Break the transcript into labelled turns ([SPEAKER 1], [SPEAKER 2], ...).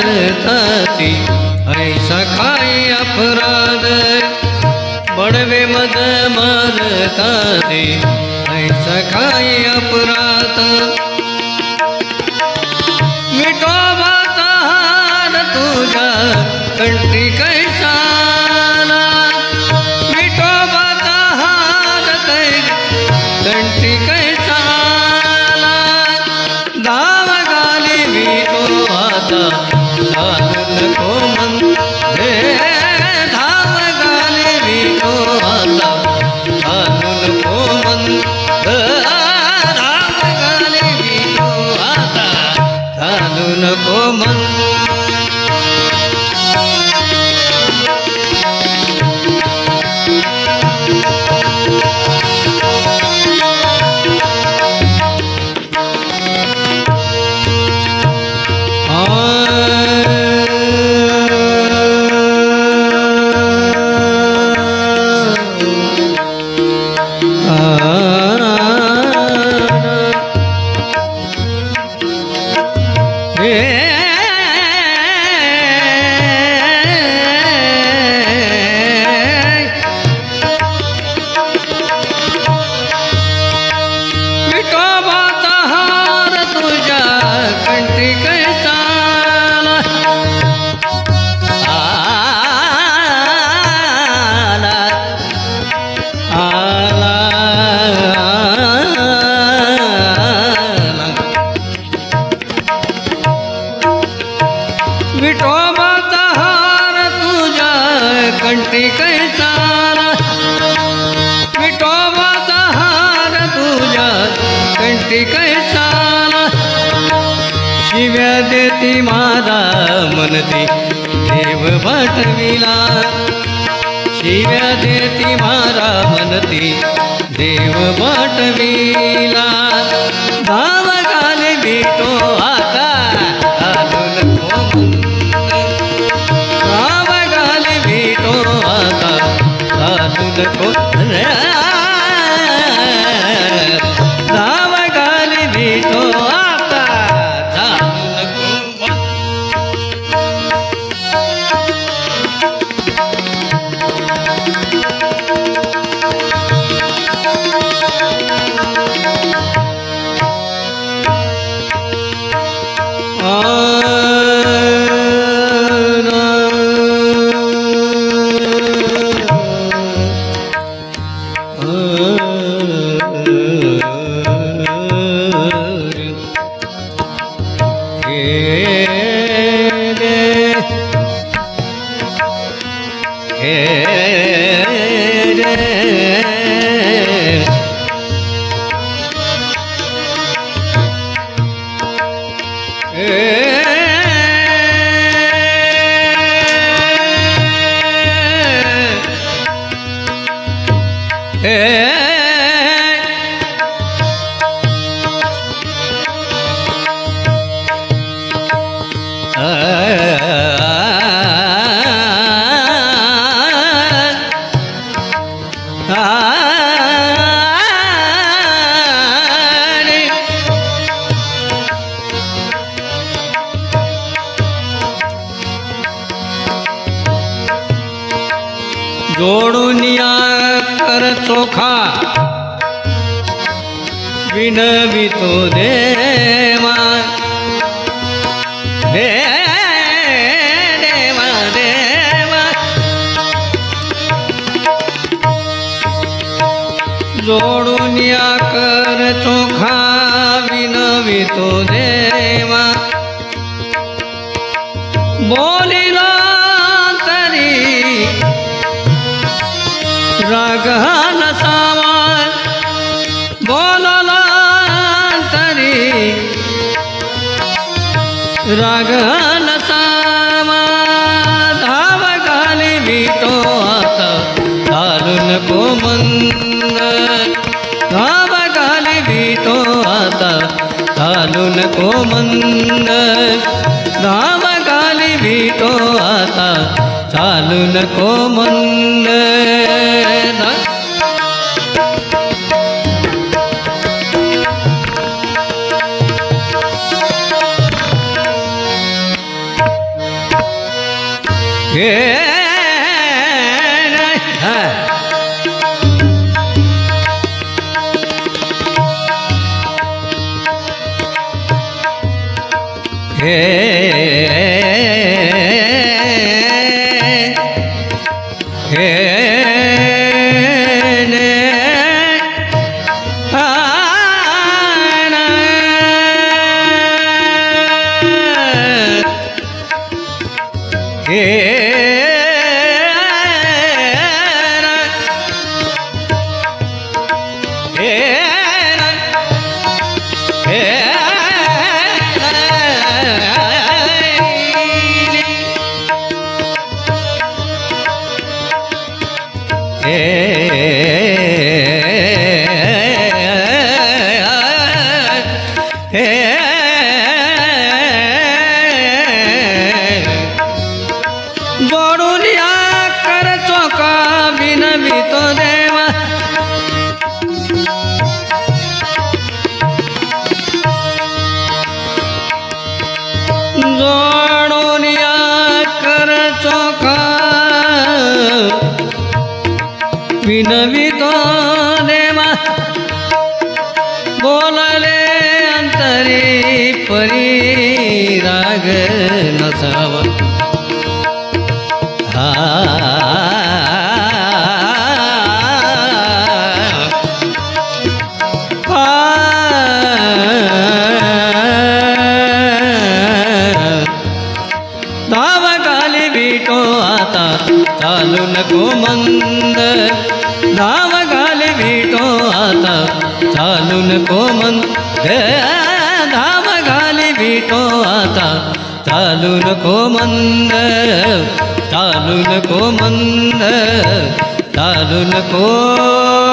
[SPEAKER 1] करताती. ऐसा काही अपराध बडवे मद मारताती. ऐसा काही अपराध. विठोबाचा हार तुझ्या कंटी कै विठोबाचा हार तुझ्या कंठी कैसा विठोबाचा हार तुझ्या कंठी कैसा शिव्या देती माझा मनते देव पाठविला शिव्या देती मारा मनती देव पाठविला को जोडून या कर चोखा विनवितो देवा दे देवा देवा जोडून या कर चोखा विनवितो देवा राग नसावा बोलला तरी राग नसावा धाव घाली विटो आता घालून को मंद धाव घाली विटो आता घालून को मंद धाव घाली विटो आता चालू नको मंद हे जोडून तो देवा। जोडून या कर चोखा। विनवी तो देवा। बोलले अंतरी परी राग नसावा। धाव भेटो आता चालू नको मंद धाव भेटो आता चालू नको मंद धाव भेटो आता चालू नको मंद चालू नको मंद चालू नको